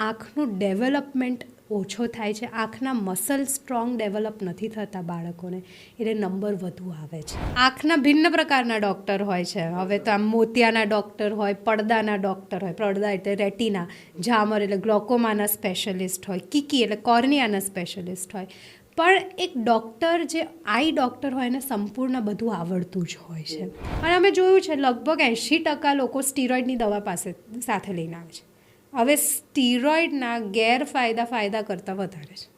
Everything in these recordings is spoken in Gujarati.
આંખનું ડેવલપમેન્ટ ઓછો થાય છે. આંખના મસલ સ્ટ્રોંગ ડેવલપ નથી થતા બાળકોને. એટલે નંબર વધુ આવે છે. આંખના ભિન્ન પ્રકારના ડૉક્ટર હોય છે. હવે તો આમ મોતિયાના ડૉક્ટર હોય, પડદાના ડૉક્ટર હોય, પડદા એટલે રેટિના, ઝામર એટલે ગ્લોકોમાના સ્પેશિયલિસ્ટ હોય, કિકી એટલે કોર્નિયાના સ્પેશિયલિસ્ટ હોય. પણ એક ડૉક્ટર જે આઈ ડૉક્ટર હોય એને સંપૂર્ણ બધું આવડતું જ હોય છે. અને અમે જોયું છે, લગભગ એંશી ટકા લોકો સ્ટીરોઇડની દવા પાસે, સાથે લઈને આવે છે. હવે સ્ટીરોઇડના ગેરફાયદા ફાયદા કરતાં વધારે છે.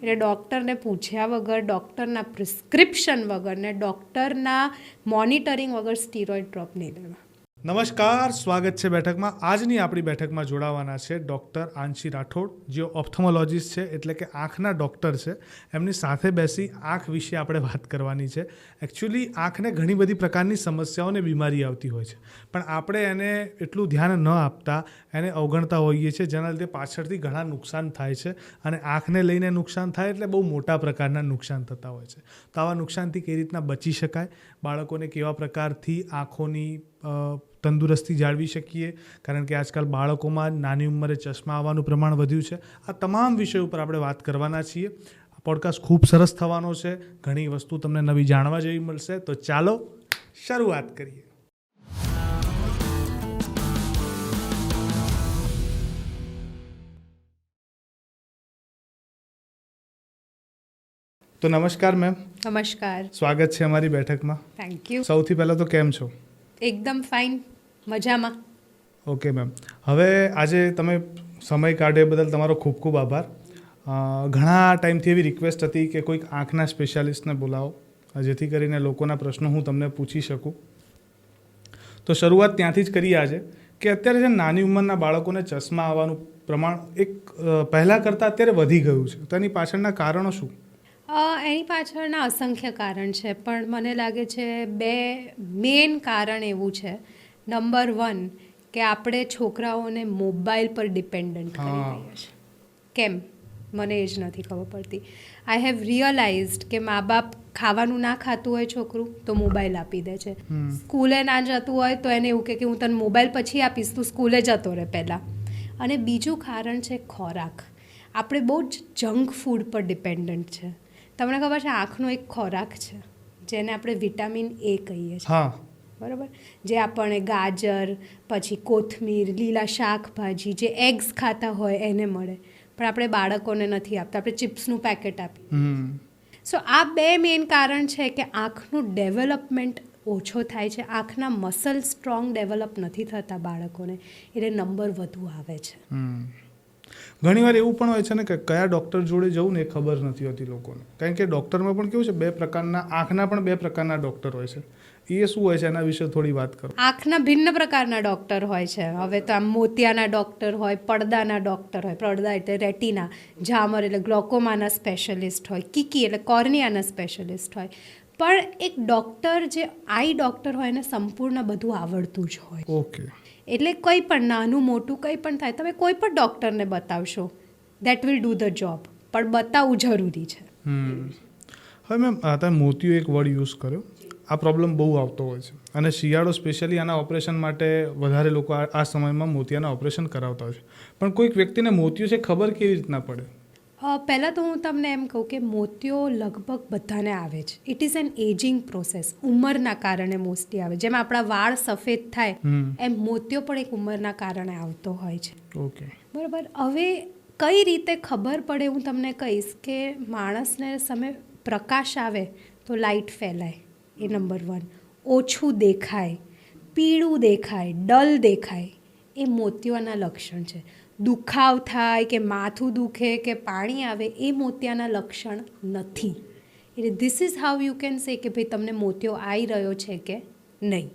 એટલે ડૉક્ટરને પૂછ્યા વગર, ડૉક્ટરના પ્રિસ્ક્રિપ્શન વગર ને ડૉક્ટરના મોનિટરિંગ વગર સ્ટીરોઇડ ડ્રોપ નહીં લેવા. નમસ્કાર, સ્વાગત છે બેઠકમાં. આજની આપણી બેઠકમાં જોડાવાના છે ડૉક્ટર આંશી રાઠોડ જે ઓપ્થોમોલોજીસ્ટ છે, એટલે કે આંખના ડૉક્ટર છે. એમની સાથે બેસી આંખ વિશે આપણે વાત કરવાની છે. એકચ્યુઅલી આંખને ઘણી બધી પ્રકારની સમસ્યાઓને બીમારી આવતી હોય છે. પણ આપણે એને એટલું ધ્યાન ન આપતા, એને અવગણતા હોઈએ છીએ, જેના લીધે પાછળથી ઘણા નુકસાન થાય છે. અને આંખને લઈને નુકસાન થાય એટલે બહુ મોટા પ્રકારના નુકસાન થતા હોય છે. તો આવા નુકસાનથી કઈ રીતના બચી શકાય? બાળકોને કેવા પ્રકારથી આંખોની તંદુરસ્તી જાળવી શકીએ. કારણ કે આજકાલ બાળકોમાં નાની ઉંમરે ચશ્મા આવવાનું પ્રમાણ વધ્યું છે. આ તમામ વિષયો ઉપર આપણે વાત કરવાના છીએ. આ પોડકાસ્ટ ખૂબ સરસ થવાનો છે. ઘણી વસ્તુ તમને નવી જાણવા જેવી મળશે. તો ચાલો શરૂઆત કરીએ. તો નમસ્કાર મેમ. નમસ્કાર. સ્વાગત છે અમારી બેઠકમાં. થેન્ક યુ સૌથી પહેલાં તો કેમ છો? એકદમ ફાઇન મજામાં. Okay ma'am. હવે આજે તમે સમય કાઢ્યો બદલ તમારો ખૂબ ખૂબ આભાર. ઘણા ટાઈમથી એવી રિક્વેસ્ટ હતી કે કોઈક આંખના સ્પેશિયાલિસ્ટને બોલાવો જેથી કરીને લોકોના પ્રશ્નો હું તમને પૂછી શકું. તો શરૂઆત ત્યાંથી જ કરીએ આજે કે અત્યારે જે નાની ઉંમરના બાળકોને ચશ્મા આવવાનું પ્રમાણ એક પહેલાં કરતાં અત્યારે વધી ગયું છે. તેની પાછળના કારણો શું? એની પાછળના અસંખ્ય કારણ છે પણ મને લાગે છે બે મેઇન કારણ એવું છે. નંબર વન કે આપણે છોકરાઓને મોબાઈલ પર ડિપેન્ડન્ટ કરી રહ્યા છીએ. કેમ? મને એ જ નથી ખબર પડતી. આઈ હેવ રિયલાઇઝડ કે મા બાપ ખાવાનું ના ખાતું હોય છોકરું તો મોબાઈલ આપી દે છે. સ્કૂલે ના જતું હોય તો એને એવું કે હું તને મોબાઈલ પછી આપીશ તું સ્કૂલે જતો રહે પહેલાં. અને બીજું કારણ છે ખોરાક. આપણે બહુ જ જંક ફૂડ પર ડિપેન્ડન્ટ છે. તમને ખબર છે આંખનો એક ખોરાક છે જેને આપણે વિટામિન એ કહીએ છીએ. બરાબર? જે આપણને ગાજર પછી કોથમીર લીલા શાકભાજી જે એગ્સ ખાતા હોય એને મળે. પણ આપણે બાળકોને નથી આપતા. આપણે ચિપ્સનું પેકેટ આપીએ. સો આ બે મેઇન કારણ છે કે આંખનું ડેવલપમેન્ટ ઓછો થાય છે. આંખના મસલ સ્ટ્રોંગ ડેવલપ નથી થતા બાળકોને. એટલે નંબર વધુ આવે છે. ઘણીવાર એવું પણ હોય છે ને કે કયા ડૉક્ટર જોડે જવું ને એ ખબર નથી હોતી લોકોને. કારણ કે ડૉક્ટરમાં પણ કેવું છે બે પ્રકારના આંખના પણ બે પ્રકારના ડૉક્ટર હોય છે. એ શું હોય છે? એના વિશે થોડી વાત કરો. આંખના ભિન્ન પ્રકારના ડૉક્ટર હોય છે. હવે તો આમ મોતિયાના ડૉક્ટર હોય પડદાના ડૉક્ટર હોય પડદા એટલે રેટિના ઝામર એટલે ગ્લોકોમાના સ્પેશિયલિસ્ટ હોય કીકી એટલે કોર્નિયાના સ્પેશિયલિસ્ટ હોય. પણ એક ડૉક્ટર જે આઈ ડૉક્ટર હોય એને સંપૂર્ણ બધું આવડતું જ હોય. ઓકે. એટલે કંઈ પણ નાનું મોટું કંઈ પણ થાય તમે કોઈ પણ ડૉક્ટરને બતાવશો that will do the job પણ બતાવવું જરૂરી છે. હમ. હવે મેમ તમે મોતિયો એક વર્ડ યુઝ કર્યો. આ પ્રોબ્લેમ બહુ આવતો હોય છે. અને શિયાળો સ્પેશિયલી આના ઓપરેશન માટે વધારે લોકો આ સમયમાં મોતિયાના ઓપરેશન કરાવતા હોય છે. પણ કોઈક વ્યક્તિને મોતિયો છે ખબર કેવી રીતના પડે? પહેલાં તો હું તમને એમ કહું કે મોતિયો લગભગ બધાને આવે છે. It is an ageing process ઉંમરના કારણે મોસ્ટલી આવે. જેમ આપણા વાળ સફેદ થાય એમ મોતિયો પણ એક ઉંમરના કારણે આવતો હોય છે. ઓકે બરાબર. હવે કઈ રીતે ખબર પડે હું તમને કહીશ કે માણસને સામે પ્રકાશ આવે તો લાઇટ ફેલાય. એ નંબર વન ઓછું દેખાય, પીળું દેખાય, ડલ દેખાય એ મોતિયાના લક્ષણ છે. દુખાવ થાય કે માથું દુખે કે પાણી આવે એ મોતિયાના લક્ષણ નથી. એટલે this is how you can say કે ભાઈ તમને મોતિયો આવી રહ્યો છે કે નહીં.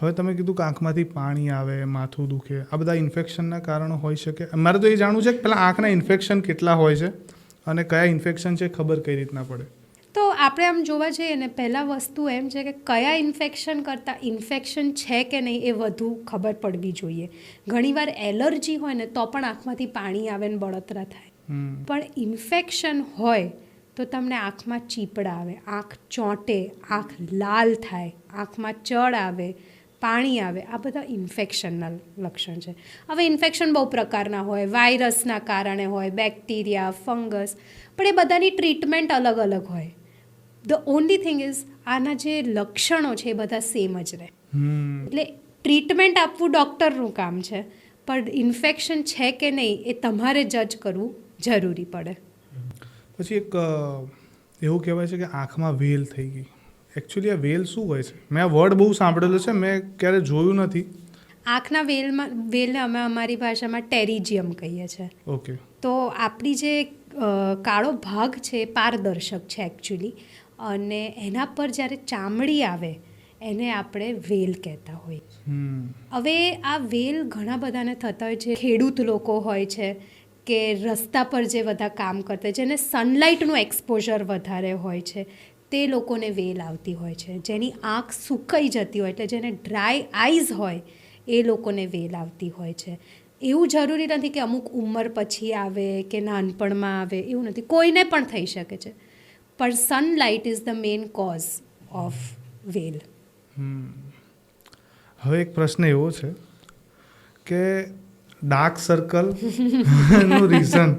હવે તમે કીધું કે આંખમાંથી પાણી આવે, માથું દુખે. આ બધા ઇન્ફેક્શનના કારણો હોઈ શકે મારે તો એ જાણવું છે કે પહેલાં આંખના ઇન્ફેક્શન કેટલા હોય છે અને કયા ઇન્ફેક્શન છે ખબર કઈ રીતના પડે. તો આપણે આમ જોવા જઈએ ને પહેલાં વસ્તુ એમ છે કે કયા ઇન્ફેક્શન કરતાં ઇન્ફેક્શન છે કે નહીં એ વધુ ખબર પડવી જોઈએ. ઘણીવાર એલર્જી હોય ને તો પણ આંખમાંથી પાણી આવે ને બળતરા થાય. પણ ઇન્ફેક્શન હોય તો તમને આંખમાં ચીપડા આવે આંખ ચોંટે આંખ લાલ થાય આંખમાં ચડ આવે પાણી આવે. આ બધા ઇન્ફેક્શનના લક્ષણ છે. હવે ઇન્ફેક્શન બહુ પ્રકારના હોય વાયરસના કારણે હોય બેક્ટેરિયા ફંગસ પણ એ બધાની ટ્રીટમેન્ટ અલગ અલગ હોય. ધ ઓનલી થિંગ ઇઝ આના જે લક્ષણો છે એ બધા સેમ જ રહે. એટલે ટ્રીટમેન્ટ આપવું ડૉક્ટરનું કામ છે પણ ઇન્ફેક્શન છે કે નહીં એ તમારે જજ કરવું જરૂરી પડે. પછી એક એવું કહેવાય છે કે આંખમાં વેલ થઈ ગઈ. એકચ્યુઅલી આ વેલ શું હોય છે? મેં આ વર્ડ બહુ સાંભળેલો છે મેં ક્યારે જોયું નથી. આંખના વેલમાં વેલને અમે અમારી ભાષામાં ટેરિજિયમ કહીએ છીએ ઓકે તો આપણી જે કાળો ભાગ છે પારદર્શક છે એકચ્યુઅલી અને એના પર જ્યારે ચામડી આવે એને આપણે વેલ કહેતા હોય હવે આ વેલ ઘણા બધાને થતા હોય છે. ખેડૂત લોકો હોય છે કે રસ્તા પર જે બધા કામ કરતા હોય જેને સનલાઇટનું એક્સપોઝર વધારે હોય છે તે લોકોને વેલ આવતી હોય છે. જેની આંખ સુકાઈ જતી હોય એટલે જેને ડ્રાય આઈઝ હોય એ લોકોને વેલ આવતી હોય છે. એવું જરૂરી નથી કે અમુક ઉંમર પછી આવે કે નાનપણમાં આવે એવું નથી. કોઈને પણ થઈ શકે છે. પણ sunlight is the main cause of well હવે એક પ્રશ્ન એવો છે કે ડાર્ક સર્કલ નું રીઝન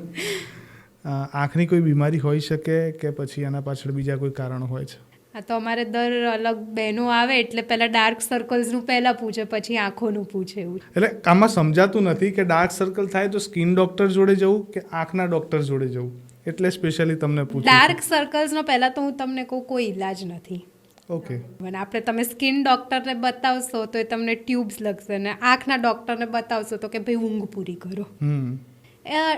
આંખની કોઈ બીમારી હોઈ શકે કે પછી એના પાછળ બીજા કોઈ કારણ હોય છે? આ તો અમારે દર અલગ બહેનો આવે એટલે પહેલાં ડાર્ક સર્કલ્સનું પહેલાં પૂછે પછી આંખોનું પૂછે એવું. એટલે આમાં સમજાતું નથી કે ડાર્ક સર્કલ થાય તો સ્કિન ડૉક્ટર જોડે જવું કે આંખના ડોક્ટર જોડે જવું? એટલે સ્પેશિયલી તમને પૂછું ડાર્ક સર્કલ્સનો પહેલાં તો હું તમને કહું કોઈ ઈલાજ નથી. ઓકે અને આપણે તમે સ્કિન ડૉક્ટરને બતાવશો તો એ તમને ટ્યુબ્સ લગશે ને આંખના ડૉક્ટરને બતાવશો તો કે ભાઈ ઊંઘ પૂરી કરો. હમ.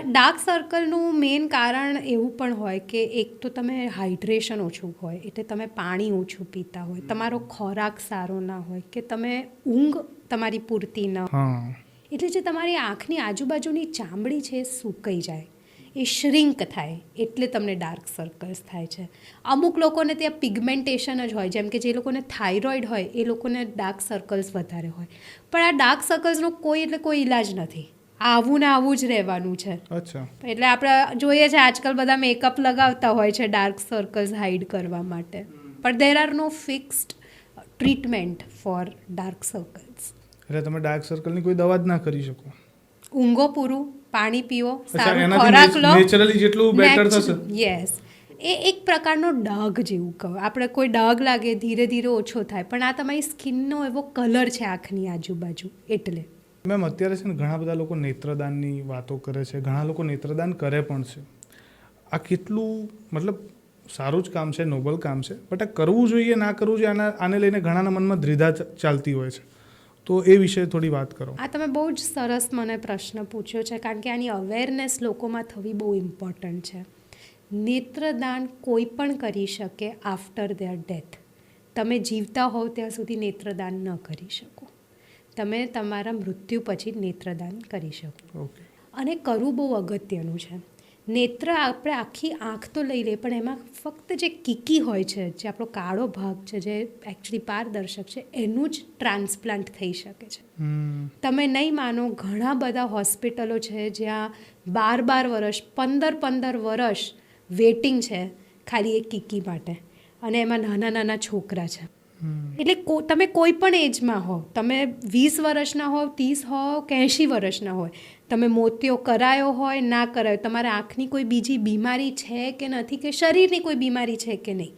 ડાર્ક સર્કલનું મેઇન કારણ એવું પણ હોય કે એક તો તમે હાઇડ્રેશન ઓછું હોય એટલે તમે પાણી ઓછું પીતા હોય તમારો ખોરાક સારો ના હોય કે તમે ઊંઘ તમારી પૂરતી ન હા. એટલે જે તમારી આંખની આજુબાજુની ચામડી છે એ સુકાઈ જાય. એ શ્રિંક થાય એટલે તમને ડાર્ક સર્કલ્સ થાય છે. અમુક લોકોને ત્યાં પિગમેન્ટેશન જ હોય જેમ કે જે લોકોને થાઇરોઇડ હોય એ લોકોને ડાર્ક સર્કલ્સ વધારે હોય. પણ આ ડાર્ક સર્કલ્સનો કોઈ એટલે કોઈ ઈલાજ નથી. આવું ને આવું જ રહેવાનું છે. અચ્છા. એટલે આપણે જોઈએ છે આજકાલ બધા મેકઅપ લગાવતા હોય છે ડાર્ક સર્કલ્સ હાઇડ કરવા માટે. પણ there are no fixed treatment for dark circles એટલે તમે ડાર્ક સર્કલની કોઈ દવા જ ના કરી શકો. ઊંઘો પૂરું. પાણી પીવો સારું ખોરાક લો નેચરલી જેટલું બેટર થશે. યસ એ એક પ્રકારનો ડાઘ જેવું કહો આપણે કોઈ ડાઘ લાગે ધીરે ધીરે ઓછો થાય પણ આ તમારી સ્કિનનો એવો કલર છે આંખની આજુબાજુ એટલે. મેમ અત્યારે છે ને ઘણા બધા લોકો નેત્રદાનની વાતો કરે છે ઘણા લોકો નેત્રદાન કરે પણ છે. આ કેટલું મતલબ સારું જ કામ છે નોબલ કામ છે બટ આ કરવું જોઈએ ના કરવું જોઈએ આના આને લઈને ઘણાના મનમાં દ્વિધા ચાલતી હોય છે. તો એ વિશે થોડી વાત કરો. આ તમે બહુ જ સરસ મને પ્રશ્ન પૂછ્યો છે કારણ કે આની અવેરનેસ લોકોમાં થવી બહુ ઇમ્પોર્ટન્ટ છે. નેત્રદાન કોઈ પણ કરી શકે આફ્ટર ધેર ડેથ તમે જીવતા હોવ ત્યાં સુધી નેત્રદાન ન કરી શકો. તમે તમારા મૃત્યુ પછી નેત્રદાન કરી શકો. અને કરવું બહુ અગત્યનું છે. નેત્ર આપણે આખી આંખ તો લઈ લઈએ પણ એમાં ફક્ત જે કીકી હોય છે જે આપણો કાળો ભાગ છે જે એકચ્યુઅલી પારદર્શક છે એનું જ ટ્રાન્સપ્લાન્ટ થઈ શકે છે. તમે નહીં માનો ઘણા બધા હોસ્પિટલો છે જ્યાં બાર બાર વર્ષ પંદર પંદર વર્ષ વેટિંગ છે ખાલી એક કીકી માટે. અને એમાં નાના નાના છોકરા છે. એટલે તમે કોઈ પણ એજમાં હો તમે વીસ વર્ષના હો ત્રીસ હો કે એંશી વર્ષના હોય તમે મોતિયો કરાયો હોય ના કરાયો તમારે આંખની કોઈ બીજી બીમારી છે કે નથી કે શરીરની કોઈ બીમારી છે કે નહીં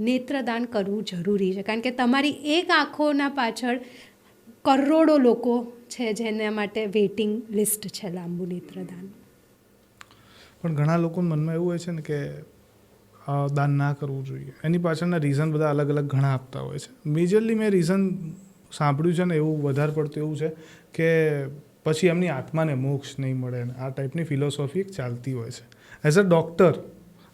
નેત્રદાન કરવું જરૂરી છે. કારણ કે તમારી એક આંખોના પાછળ કરોડો લોકો છે જેના માટે વેઇટિંગ લિસ્ટ છે લાંબુ નેત્રદાન. પણ ઘણા લોકોના મનમાં એવું હોય છે ને કે દાન ના કરવું જોઈએ. એની પાછળના રીઝન બધા અલગ અલગ ઘણા આપતા હોય છે. મેજરલી મેં રીઝન સાંભળ્યું છે ને એવું વધારે પડતું એવું છે કે પછી એમની આત્માને મોક્ષ નહીં મળે આ ટાઈપની ફિલોસોફી ચાલતી હોય છે. એઝ અ ડૉક્ટર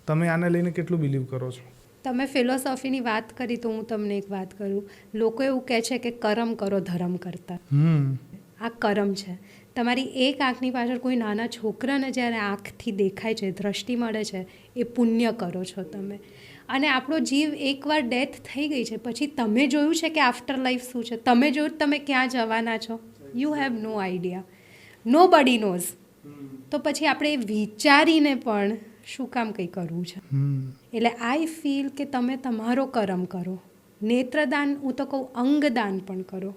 તમે આને લઈને કેટલું બિલીવ કરો છો? તમે ફિલોસોફીની વાત કરી તો હું તમને એક વાત કરું. લોકો એવું કહે છે કે કરમ કરો ધર્મ કરતા. હમ. આ કરમ છે. તમારી એક આંખની પાછળ કોઈ નાના છોકરાને જ્યારે આંખથી દેખાય છે દ્રષ્ટિ મળે છે એ પુણ્ય કરો છો તમે. અને આપણો જીવ એકવાર ડેથ થઈ ગઈ છે પછી તમે જોયું છે કે આફ્ટર લાઈફ શું છે? તમે જોયું તમે ક્યાં જવાના છો? You have no idea nobody knows તો પછી આપણે વિચારીને પણ શું કામ કંઈ કરવું છે? એટલે આઈ ફીલ કે તમે તમારો કરમ કરો. નેત્રદાન હું તો કહું અંગદાન પણ કરો.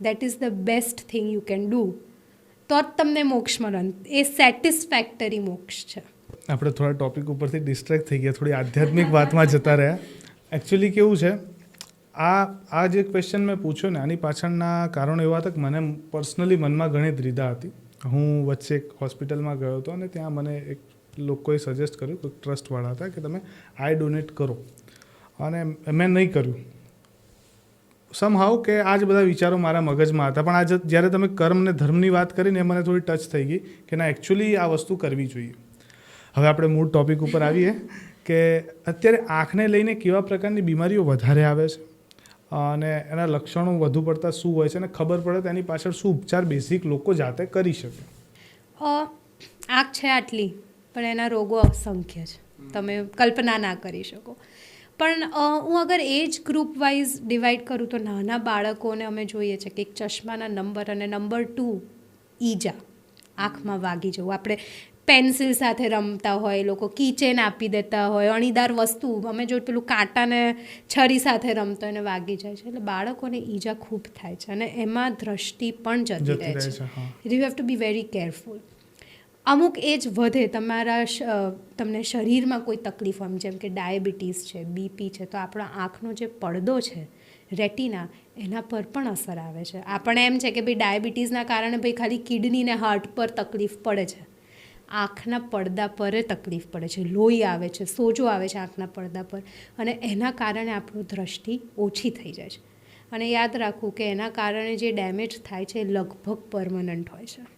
That is the best thing you can do તો જ તમને મોક્ષ મળન એ સેટિસ્ફેક્ટરી મોક્ષ છે. આપણે થોડા ટોપિક ઉપરથી ડિસ્ટ્રેક્ટ થઈ ગયા, થોડી આધ્યાત્મિક વાતમાં જતા રહ્યા. એકચ્યુઅલી કેવું છે, આ આ જે ક્વેશ્ચન મેં પૂછ્યો ને, આની પાછળના કારણો એવા હતા કે મને પર્સનલી મનમાં ઘણી દ્વિધા હતી. હું વચ્ચે એક હોસ્પિટલમાં ગયો હતો અને ત્યાં મને એક લોકોએ સજેસ્ટ કર્યું, કોઈ ટ્રસ્ટવાળા હતા કે તમે આઈ ડોનેટ કરો. અને મેં નહીં કર્યું. સમહાવ કે આ જ બધા વિચારો મારા મગજમાં હતા. પણ આજે જ્યારે તમે કર્મ ને ધર્મની વાત કરીને મને થોડી ટચ થઈ ગઈ કે ના એકચ્યુઅલી આ વસ્તુ કરવી જોઈએ. હવે આપણે મૂળ ટોપિક ઉપર આવીએ કે અત્યારે આંખને લઈને કેવા પ્રકારની બીમારીઓ વધારે આવે છે અને એના લક્ષણો વધુ પડતા શું હોય છે અને ખબર પડે તેની પાછળ શું ઉપચાર બેઝિક લોકો જાતે કરી શકે. આંખ છે આટલી, પણ એના રોગો અસંખ્ય છે. તમે કલ્પના ના કરી શકો. પણ હું અગર એજ ગ્રુપ વાઇઝ ડિવાઈડ કરું તો નાના બાળકોને અમે જોઈએ છે કે એક ચશ્માના નંબર અને નંબર ટુ ઈજા આંખમાં વાગી જવું. આપણે પેન્સિલ સાથે રમતા હોય લોકો કિચેન આપી દેતા હોય અણીદાર વસ્તુ. અમે જો પેલું કાંટાને છરી સાથે રમતો હોય અને વાગી જાય છે. એટલે બાળકોને ઈજા ખૂબ થાય છે અને એમાં દ્રષ્ટિ પણ જતી રહે છે. You have to be very careful અમુક એજ વધે તમારા તમને શરીરમાં કોઈ તકલીફ હોય જેમ કે ડાયાબિટીસ છે, બીપી છે, તો આપણા આંખનો જે પડદો છે, રેટિના, એના પર પણ અસર આવે છે. આપણે એમ છે કે ભાઈ ડાયાબિટીસના કારણે ભાઈ ખાલી કિડની ને હાર્ટ પર તકલીફ પડે છે. આંખના પડદા પર તકલીફ પડે છે. લોહી આવે છે, સોજો આવે છે આંખના પડદા પર. અને એના કારણે આપણું દ્રષ્ટિ ઓછી થઈ જાય છે. અને યાદ રાખવું કે એના કારણે જે ડેમેજ થાય છે એ લગભગ પરમનન્ટ હોય છે.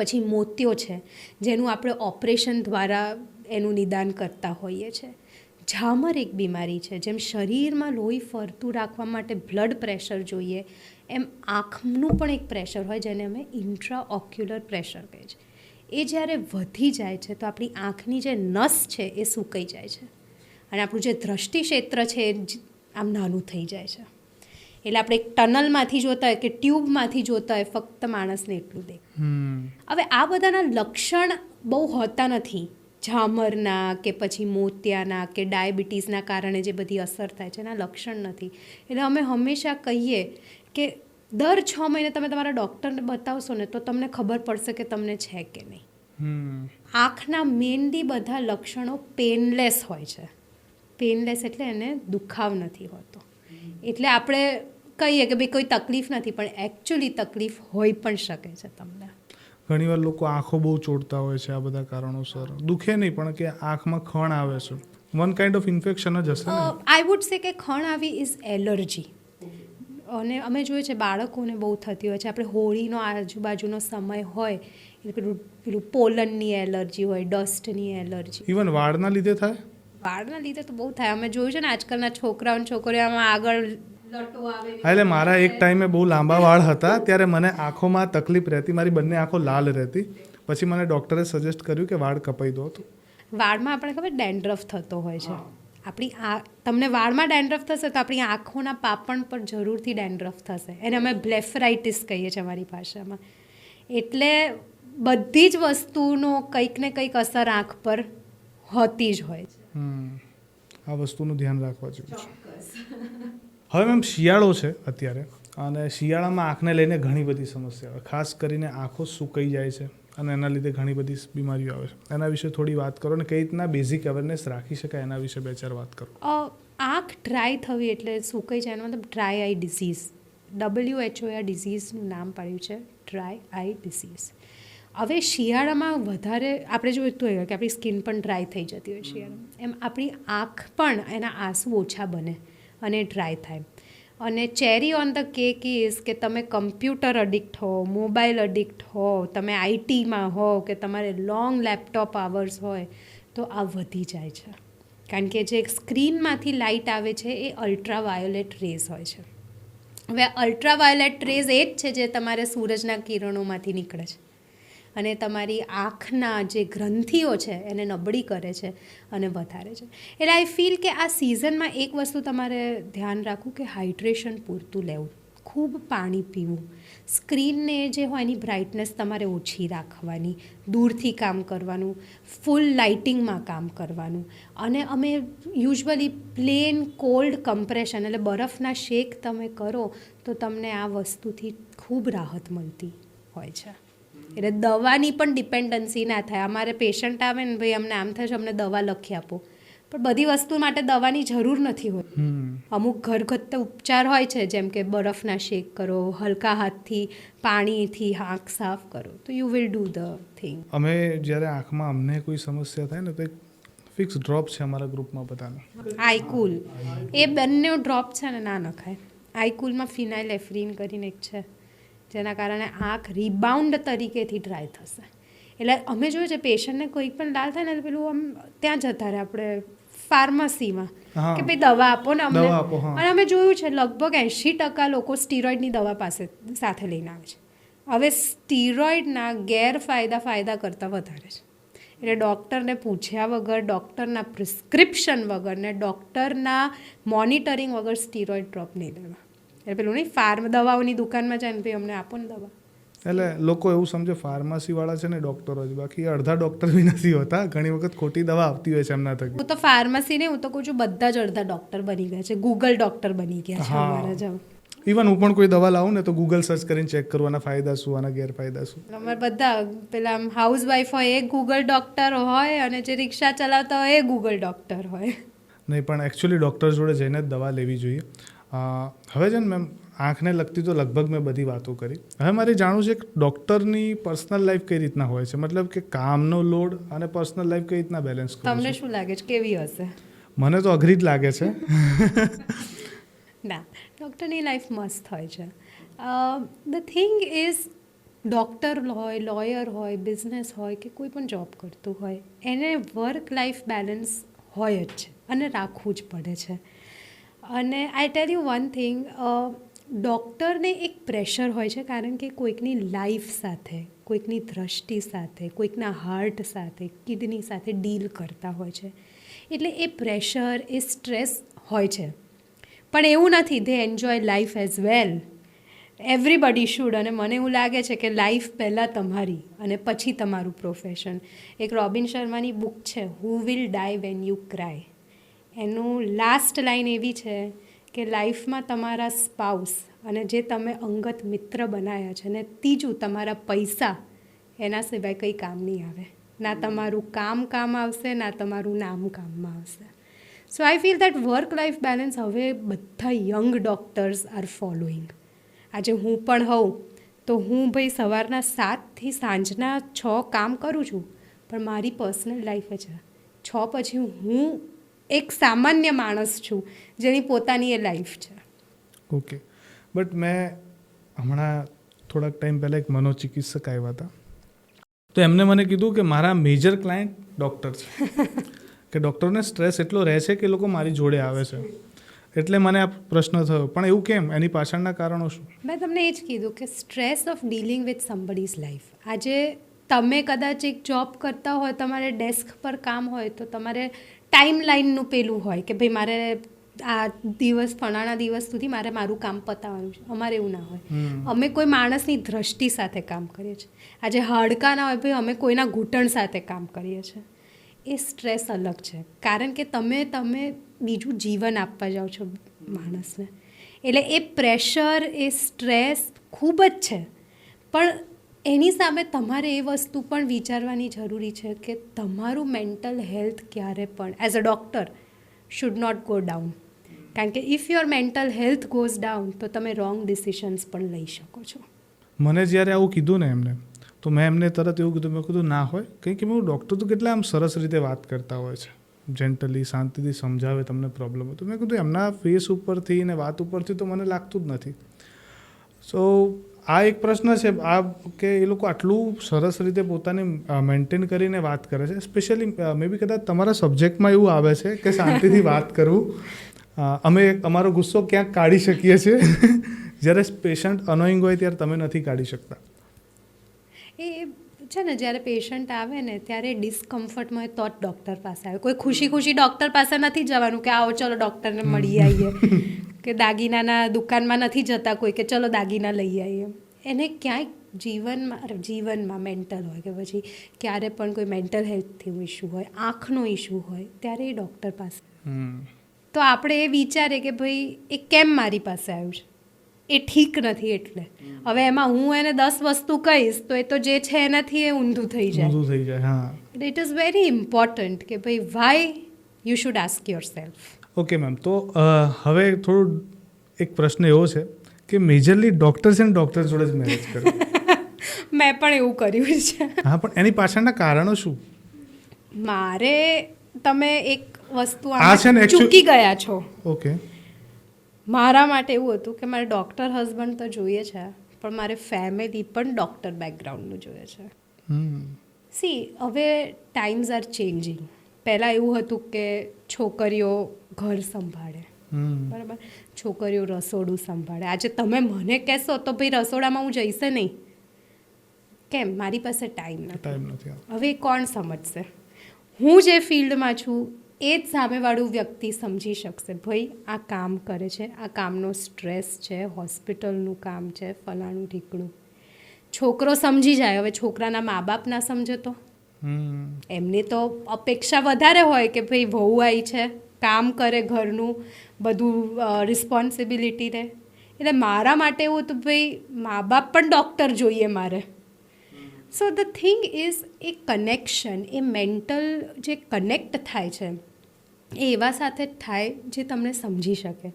પછી મોતિયો છે, જેનું આપણે ઓપરેશન દ્વારા એનું નિદાન કરતા હોઈએ છીએ ઝામર એક બીમારી છે, જેમ શરીરમાં લોહી ફરતું રાખવા માટે બ્લડ પ્રેશર જોઈએ, એમ આંખનું પણ એક પ્રેશર હોય જેને અમે ઇન્ટ્રા ઓક્યુલર પ્રેશર કહીએ છીએ એ જ્યારે વધી જાય છે, તો આપણી આંખની જે નસ છે, એ સુકાઈ જાય છે. અને આપણું જે દ્રષ્ટિ ક્ષેત્ર છે, એ આમ નાનું થઈ જાય છે. એટલે આપણે એક ટનલમાંથી જોતા હોય કે ટ્યુબમાંથી જોતા હોય ફક્ત માણસને એટલું દે. હમ. હવે આ બધાના લક્ષણ બહુ હોતા નથી. ઝામરના કે પછી મોતિયાના કે ડાયાબિટીસના કારણે જે બધી અસર થાય છે એના લક્ષણ નથી. એટલે અમે હંમેશા કહીએ કે દર છ મહિને તમે તમારા ડૉક્ટરને બતાવશો ને તો તમને ખબર પડશે કે તમને છે કે નહીં. આંખના મેનલી બધા લક્ષણો પેનલેસ હોય છે. પેનલેસ એટલે એને દુખાવ નથી હોતો. એટલે આપણે કહીએ કે ભાઈ કોઈ તકલીફ નથી પણ એકચ્યુઅલી તકલીફ હોઈ પણ શકે છે તમને. ઘણીવાર લોકો આંખો બહુ ચોડતા હોય છે આ બધા કારણોસર. દુખે નહીં પણ કે આંખમાં ખણ આવે છે. વન કાઇન્ડ ઓફ ઇન્ફેક્શન જ હશે આઈ વુડ સે કે ખણ આવી ઇઝ એલર્જી અને અમે જોઈએ છે બાળકોને બહુ થતી હોય છે. આપણે હોળીનો આજુબાજુનો સમય હોય એટલે પેલું પેલું પોલનની એલર્જી હોય ડસ્ટની એલર્જી ઇવન વાળના લીધે થાય? વાળના લીધે તો બહુ થાય. અમે જોયું છે ને આજકાલના છોકરાઓ અને છોકરીઓમાં આગળ એટલે મારા એક ટાઈમે બહુ લાંબા વાળ હતા ત્યારે મને આંખોમાં તકલીફ રહેતી મારી બંને આંખો લાલ રહેતી. પછી મને ડૉક્ટરે સજેસ્ટ કર્યું કે વાળ કપાઈ દો તો. વાળમાં આપણે ખબર ડેન્ડ્રફ થતો હોય છે. આપણી આ તમને વાળમાં ડેન્ડ્રફ થશે તો આપણી આંખોના પાપણ પર જરૂરથી ડેન્ડ્રફ થશે. એને અમે બ્લેફરાઇટિસ કહીએ છીએ અમારી ભાષામાં. એટલે બધી જ વસ્તુનો કંઈક ને કંઈક અસર આંખ પર હોતી જ હોય છે. આ વસ્તુનું ધ્યાન રાખવા જેવું છે. હવે મેમ શિયાળો છે અત્યારે અને શિયાળામાં આંખને લઈને ઘણી બધી સમસ્યાઓ ખાસ કરીને આંખો સુકાઈ જાય છે અને એના લીધે ઘણી બધી બીમારીઓ આવે છે. એના વિશે થોડી વાત કરો અને કઈ રીતના બેઝિક અવેરનેસ રાખી શકાય એના વિશે બે ચાર વાત કરો. આંખ ડ્રાય થવી એટલે સુકાઈ જાય એનો મતલબ ડ્રાય આઈ ડિઝીઝ ડબલ્યુ એચઓએ આ ડિઝીઝનું નામ પાડ્યું છે ડ્રાય આઈ ડિઝીઝ હવે શિયાળામાં વધારે આપણે જોઈતું હોય કે આપણી સ્કિન પણ ડ્રાય થઈ જતી હોય શિયાળામાં. એમ આપણી આંખ પણ એના આંસુ ઓછા બને અને ડ્રાય થાય. અને cherry on the cake is કે તમે કમ્પ્યુટર અડિક્ટ હો, મોબાઈલ અડિક્ટ હો, તમે આઈટીમાં હો, કે તમારે લોંગ લેપટોપ આવર્સ હોય, તો આ વધી જાય છે. કારણ કે જે સ્ક્રીનમાંથી લાઇટ આવે છે એ અલ્ટ્રાવાયોલેટ રેઝ હોય છે. હવે અલ્ટ્રાવાયોલેટ રેઝ એ જ છે જે તમારે સૂરજના કિરણોમાંથી નીકળે છે. અને તમારી આંખના જે ગ્રંથિઓ છે એને નબળી કરે છે અને વધારે છે. એટલે આઈ ફીલ કે આ સિઝનમાં એક વસ્તુ તમારે ધ્યાન રાખવું કે હાઇડ્રેશન પૂરતું લેવું. ખૂબ પાણી પીવું. સ્ક્રીનને જે હોય એની બ્રાઇટનેસ તમારે ઓછી રાખવાની. દૂરથી કામ કરવાનું. ફૂલ લાઇટિંગમાં કામ કરવાનું. અને અમે યુઝ્યુઅલી પ્લેન કોલ્ડ કમ્પ્રેશન એટલે બરફના શેક તમે કરો તો તમને આ વસ્તુથી ખૂબ રાહત મળતી હોય છે. એટલે દવાની પણ ડિપેન્ડન્સી ના થાય. અમારે પેશન્ટ આવે ને ભાઈ અમને આમ થાય છે અમને દવા લખી આપો. પણ બધી વસ્તુ માટે દવાની જરૂર નથી હોતી. હમ. અમુક ઘરગથ્થુ ઉપચાર હોય છે જેમ કે બરફના શેક કરો હલકા હાથથી પાણીથી આંખ સાફ કરો તો you will do the thing અમે જ્યારે આંખમાં અમને કોઈ સમસ્યા થાય ને તો એક ફિક્સ ડ્રોપ છે અમારા ગ્રુપમાં બધાનો. આઈકુલ એ બંને ડ્રોપ છે ને ના નખાય. આઈકુલમાં ફિનાઇલ એફરીન કરીને એક છે. જેના કારણે આંખ રિબાઉન્ડ તરીકેથી ડ્રાય થશે. એટલે અમે જોયું છે પેશન્ટને કોઈ પણ લાલ થાય ને પેલું આમ ત્યાં જતા રહે આપણે ફાર્મસીમાં કે ભાઈ દવા આપો ને અમને. અને અમે જોયું છે લગભગ એંશી ટકા લોકો સ્ટીરોઇડની દવા પાસે સાથે લઈને આવે છે. હવે સ્ટીરોઇડના ગેરફાયદા ફાયદા કરતાં વધારે છે. એટલે ડૉક્ટરને પૂછ્યા વગર ડૉક્ટરના પ્રિસ્ક્રિપ્શન વગર ને ડૉક્ટરના મોનિટરિંગ વગર સ્ટીરોઇડ ડ્રોપ નહીં લેવા. એટલે પેલું નહીં ફાર્મ દવાઓની દુકાનમાં જાય ને ભાઈ અમને આપો ને દવા. એટલે લોકો એવું સમજે ફાર્મસી વાળા છે ને ડોક્ટરો જ. બાકી અડધા ડોક્ટર બી નથી હોતા. ઘણી વખત ખોટી દવા આવતી હોય છે એમના થકી. હું તો ફાર્મસી નહીં હું તો કહું છું બધા જ અડધા ડોક્ટર બની ગયા છે. ગૂગલ ડોક્ટર બની ગયા છે. અમારા જેમ ઇવન હું પણ કોઈ દવા લાવું ને તો ગૂગલ સર્ચ કરીને ચેક કરવાના ફાયદા શું આના ગેરફાયદા શું. અમારે બધા પેલા આમ હાઉસ વાઈફ હોય એ ગૂગલ ડૉક્ટર હોય અને જે રિક્ષા ચલાવતા હોય એ ગૂગલ ડૉક્ટર હોય. નહીં પણ એકચ્યુઅલી ડૉક્ટર જોડે જઈને જ દવા લેવી જોઈએ. હવે છે ને મેમ આંખને લગતી તો લગભગ મેં બધી વાતો કરી. હવે મારે જાણવું છે કે ડૉક્ટરની પર્સનલ લાઈફ કઈ રીતના હોય છે? મતલબ કે કામનો લોડ અને પર્સનલ લાઈફ કઈ રીતના બેલેન્સ તમને શું લાગે છે? કેવી હશે? મને તો અઘરી જ લાગે છે. ના ડૉક્ટરની લાઈફ મસ્ત હોય છે. ધ થિંગ ઇઝ ડૉક્ટર હોય લોયર હોય બિઝનેસ હોય કે કોઈ પણ જોબ કરતું હોય એને વર્ક લાઈફ બેલેન્સ હોય જ છે અને રાખવું જ પડે છે. અને I tell you one thing ડૉક્ટરને એક પ્રેશર હોય છે કારણ કે કોઈકની લાઈફ સાથે, કોઈકની દ્રષ્ટિ સાથે, કોઈકના હાર્ટ સાથે કિડની સાથે ડીલ કરતા હોય છે. એટલે એ પ્રેશર એ સ્ટ્રેસ હોય છે. પણ એવું નથી they enjoy life as well everybody should અને મને એવું લાગે છે કે લાઈફ પહેલાં તમારી અને પછી તમારું પ્રોફેશન એક રોબિન શર્માની બુક છે who will die when you cry એનું લાસ્ટ લાઈન એવી છે કે લાઈફમાં તમારા સ્પાઉસ અને જે તમે અંગત મિત્ર બનાવ્યા છે ને ત્રીજું તમારા પૈસા, એના સિવાય કંઈ કામ નહીં આવે. ના તમારું કામ કામ આવશે, ના તમારું નામ કામમાં આવશે. So I feel that work life balance હવે બધા યંગ ડૉક્ટર્સ આર ફોલોઈંગ આજે હું પણ હોઉં, તો હું ભાઈ સવારના સાતથી સાંજના છ કામ કરું છું, પણ મારી પર્સનલ લાઈફ છે. છ પછી હું એક સામાન્ય માણસ છું જેની પોતાની એ લાઈફ છે. ઓકે બટ મેં હમણાં થોડાક ટાઈમ પહેલાં એક મનોચિકિત્સક આવ્યા હતા. તો એમને મને કીધું કે મારા મેજર ક્લાયન્ટ ડૉક્ટર છે. કે ડૉક્ટરને સ્ટ્રેસ એટલો રહે છે કે લોકો મારી જોડે આવે છે. એટલે મને આ પ્રશ્ન થયો. પણ એવું કેમ? એની પાછળના કારણો શું? મેં તમને એ જ કીધું કે stress of dealing with somebody's life આજે તમે કદાચ એક જોબ કરતા હોય તમારે ડેસ્ક પર કામ હોય તો તમારે ટાઈમ લાઈનનું પેલું હોય કે ભાઈ મારે આ દિવસ ફલાણા દિવસ સુધી મારે મારું કામ પતાવવાનું છે. અમારે એવું ના હોય. અમે કોઈ માણસની દ્રષ્ટિ સાથે કામ કરીએ છીએ. આજે હાડકા ના હોય ભાઈ અમે કોઈના ઘૂંટણ સાથે કામ કરીએ છીએ. એ સ્ટ્રેસ અલગ છે. કારણ કે તમે તમે બીજું જીવન આપવા જાઓ છો માણસને. એટલે એ પ્રેશર એ સ્ટ્રેસ ખૂબ જ છે. પણ એની સામે તમારે એ વસ્તુ પણ વિચારવાની જરૂરી છે કે તમારું મેન્ટલ હેલ્થ ક્યારે પણ as a doctor should not go down કારણ કે if your mental health goes down તો તમે રોંગ ડિસિશન્સ પણ લઈ શકો છો. મને જ્યારે આવું કીધું ને એમને, તો મેં એમને તરત એવું કીધું, મેં કીધું, ના હોય. કંઈ કે, મેં ડૉક્ટર તો કેટલા આમ સરસ રીતે વાત કરતા હોય છે. જેન્ટલી શાંતિથી સમજાવે તમને પ્રોબ્લેમ તો મેં કીધું, એમના ફેસ ઉપરથી ને વાત ઉપરથી તો મને લાગતું જ નથી. સો આ એક પ્રશ્ન છે, આ કે એ લોકો આટલું સરસ રીતે પોતાને મેન્ટેન કરીને વાત કરે છે. સ્પેશિયલી મે બી કદાચ તમારા સબ્જેક્ટમાં એવું આવે છે કે શાંતિથી વાત કરવું. અમે અમારો ગુસ્સો ક્યાંક કાઢી શકીએ છીએ. જ્યારે પેશન્ટ અનોઈંગ હોય ત્યારે તમે નથી કાઢી શકતા. એ છે ને જ્યારે પેશન્ટ આવે ને ત્યારે ડિસ્કમ્ફર્ટમાં હોય તો જ ડૉક્ટર પાસે આવે. કોઈ ખુશી ખુશી ડૉક્ટર પાસે નથી જવાનું કે આવો ચલો ડૉક્ટરને મળી આવીએ કે દાગીનાના દુકાનમાં નથી જતા કોઈ કે ચલો દાગીના લઈ આવીએ એને ક્યાંય જીવનમાં જીવનમાં મેન્ટલ હોય કે પછી ક્યારે પણ કોઈ મેન્ટલ હેલ્થથી ઇશ્યુ હોય આંખનો ઇશ્યુ હોય ત્યારે એ ડૉક્ટર પાસે. તો આપણે એ વિચારીએ કે ભાઈ એ કેમ મારી પાસે આવ્યું છે? એ ઠીક નથી એટલે. હવે એમાં હું એને દસ વસ્તુ કહીશ તો એ તો જે છે એનાથી એ ઊંધું થઈ જાય. ઊંધું થઈ જાય હા. ઇટ ઇઝ વેરી ઇમ્પોર્ટન્ટ કે ભાઈ why you should ask yourself okay ma'am તો હવે થોડું એક પ્રશ્ન એવો છે કે મેજરલી ડૉક્ટર્સ એન્ડ ને ડૉક્ટર જોડે જ મેરેજ કર્યું મેં પણ એવું કર્યું છે. હા પણ એની પાછળના કારણો શું? મારે તમે એક વસ્તુ આ છે ને ચૂકી ગયા છો. ઓકે મારા માટે એવું હતું કે મારે ડૉક્ટર હસબન્ડ તો જોઈએ છે પણ મારે ફેમિલી પણ ડૉક્ટર બેકગ્રાઉન્ડનું જોઈએ છે. સી હવે ટાઈમ્સ આર ચેન્જિંગ પહેલાં એવું હતું કે છોકરીઓ ઘર સંભાળે. બરાબર? છોકરીઓ રસોડું સંભાળે. આજે તમે મને કહેશો તો ભાઈ રસોડામાં હું જઈશે નહીં. કેમ? મારી પાસે ટાઈમ નથી. હવે કોણ સમજશે? હું જે ફિલ્ડમાં છું એ જ સામેવાળું વ્યક્તિ સમજી શકશે ભાઈ આ કામ કરે છે આ કામનો સ્ટ્રેસ છે હોસ્પિટલનું કામ છે ફલાણું ઠીકણું છોકરો સમજી જાય હવે છોકરાના મા બાપ ના સમજે તો? એમની તો અપેક્ષા વધારે હોય કે ભાઈ વહુ આવી છે કામ કરે ઘરનું બધું રિસ્પોન્સિબિલિટી રહે એટલે મારા માટે એવું તો ભાઈ મા બાપ પણ ડૉક્ટર જોઈએ મારે. So the thing is a connection a mental જે કનેક્ટ થાય છે એ એવા સાથે જ થાય જે તમને સમજી શકે.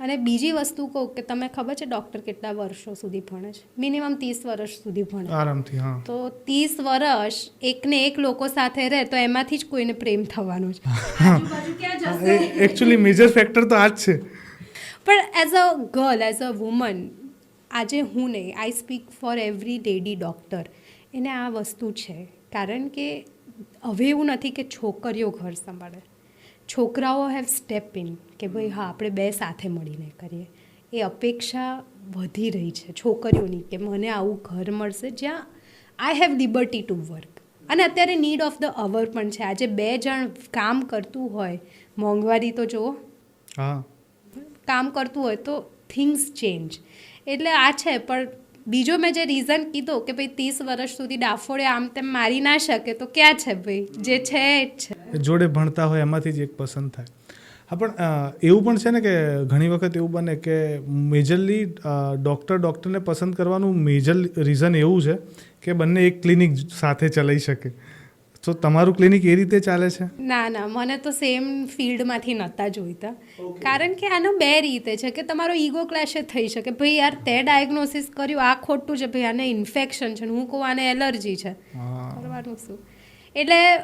અને બીજી વસ્તુ કહું કે તમે ખબર છે ડૉક્ટર કેટલા વર્ષો સુધી ભણે છે? મિનિમમ ત્રીસ વર્ષ સુધી ભણે. આરામથી હા. તો ત્રીસ વર્ષ એકને એક લોકો સાથે રહે તો એમાંથી જ કોઈને પ્રેમ થવાનો છે. એકચ્યુઅલી મેજર ફેક્ટર તો આ જ છે. પણ as a girl as a woman આજે હું નહીં I speak for every lady doctor એને આ વસ્તુ છે. કારણ કે હવે એવું નથી કે છોકરીઓ ઘર સંભાળે. છોકરાઓ હેવ સ્ટેપ ઇન કે ભાઈ હા આપણે બે સાથે મળીને કરીએ. એ અપેક્ષા વધી રહી છે છોકરીઓની કે મને આવું ઘર મળશે જ્યાં I have liberty to work અને અત્યારે નીડ ઓફ ધ અવર પણ છે. આજે બે જણ કામ કરતું હોય મોંઘવારી તો જુઓ. હા. કામ કરતું હોય તો થિંગ્સ ચેન્જ એટલે આ છે પણ બીજો મેં જે રીઝન કીધો કે ભાઈ ત્રીસ વર્ષ સુધી ડાફોડે આમ તેમ મારી ના શકે, તો ક્યાં છે ભાઈ? જે છે છે. જોડે ભણતા હોય એમાંથી જ એક પસંદ થાય. હા, પણ એવું પણ છે ને કે ઘણી વખત એવું બને કે મેજરલી ડૉક્ટર ડૉક્ટરને પસંદ કરવાનું મેજર રીઝન એવું છે કે બંને એક ક્લિનિક સાથે ચલાવી શકે. તો તમારું ક્લિનિક એ રીતે ચાલે છે? ના ના મને તો સેમ ફિલ્ડમાંથી નહોતા જોઈતા. કારણ કે આનો બે રીતે છે કે તમારો ઈગો ક્લેશ જ થઈ શકે. ભાઈ યાર તે ડાયગ્નોસિસ કર્યું આ ખોટું છે ભાઈ આને ઇન્ફેક્શન છે હું કહું આને એલર્જી છે. કરવાનું શું? એટલે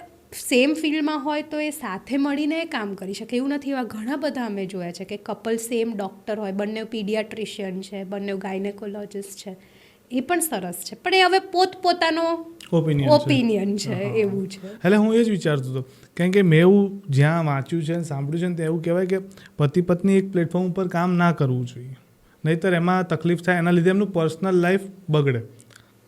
સેમ ફિલ્ડમાં હોય તો એ સાથે મળીને કામ કરી શકે. એવું નથી એવા ઘણા બધા અમે જોયા છે કે કપલ સેમ ડૉક્ટર હોય. બંને પીડિયાટ્રિશિયન છે બંને ગાયનેકોલોજિસ્ટ છે. એ પણ સરસ છે. પણ એ હવે પોતપોતાનો ઓપિનિયન ઓપિનિયન છે એવું છે. એટલે હું એ જ વિચારતો હતો કારણ કે મેં એવું જ્યાં વાંચ્યું છે અને સાંભળ્યું છે ને એવું કહેવાય કે પતિ પત્ની એક પ્લેટફોર્મ ઉપર કામ ના કરવું જોઈએ. નહીંતર એમાં તકલીફ થાય એના લીધે એમનું પર્સનલ લાઈફ બગડે.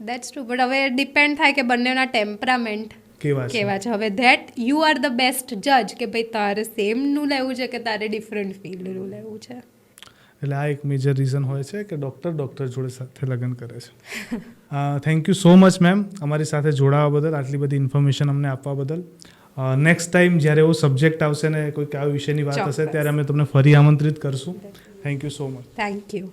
દેટ્સ ટ્રુ બટ હવે ડિપેન્ડ થાય કે બંનેના ટેમ્પરામેન્ટ કેવા કેવા છે. હવે that you are the best જજ કે ભાઈ તારે સેમનું લેવું છે કે તારે ડિફરન્ટ ફિલ્ડનું લેવું છે. એટલે આ એક મેજર રીઝન હોય છે કે ડૉક્ટર ડૉક્ટર જોડે સાથે લગ્ન કરે છે. Thank you so much ma'am અમારી સાથે જોડાવા બદલ આટલી બધી ઇન્ફોર્મેશન અમને આપવા બદલ. નેક્સ્ટ ટાઈમ જ્યારે એવો સબ્જેક્ટ આવશે ને કોઈક આ વિષયની વાત હશે ત્યારે અમે તમને ફરી આમંત્રિત કરશું. Thank you so much thank you